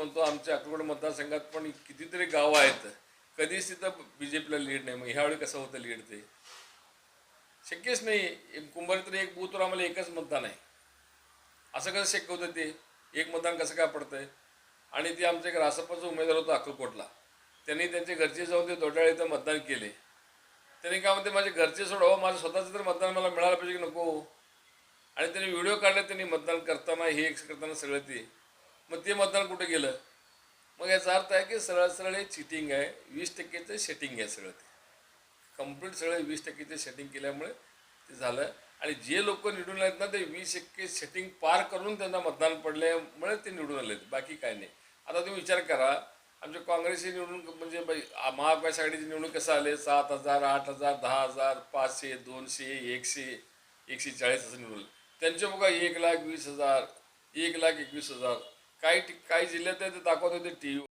म्हणतो आमच्या अक्रोड मतदारसंघात पण कितीतरी गावं आहेत. कधीच तिथं बी जे पीला लीड नाही. मग ह्यावेळी कसं होतं लीड ते? शक्यच नाही. एक कुंभारी एक बूथवर आम्हाला एकच मतदान आहे. असं कसं शक्य होतं ते? एक मतदान कसं काय पडतंय? आणि ते आमचे एक रासपाचा उमेदवार होता अक्कलकोटला. त्यांनी त्यांचे घरचे जाऊन ते दोडाळे इथं मतदान केले. त्यांनी काय म्हणते माझे घरचे सोडावं माझं स्वतःचं तर मतदान मला मिळालं पाहिजे की नको? आणि त्यांनी व्हिडिओ काढले त्यांनी मतदान करताना हे करताना सगळं ते. मग ते मतदान कुठं गेलं? मग याचा अर्थ आहे की सरळ सरळ हे चिटिंग आहे वीस टक्केचं सेटिंग आहे सगळं ते. कंप्लीट सगळं वीस टक्केचं सेटिंग केल्यामुळे ते झालं. आणि जे लोक निवडून आलेत ना ते वीस टक्के सेटिंग पार करून त्यांना मतदान पडल्यामुळे ते निवडून आलेत. बाकी काय नाही. आता तुम्ही विचार करा आमच्या काँग्रेसचे निवडून म्हणजे बाई- आ- महाविकास निवडणूक कसं आले? सात हजार आठ हजार दहा हजार पाचशे दोनशे एकशे एकशे चाळीस असं निवडलं त्यांचे बघा एक लाख वीस हजार एक लाख एकवीस हजार. काही काही जिल्ह्यात आहे ते दाखवत होते टी व्ही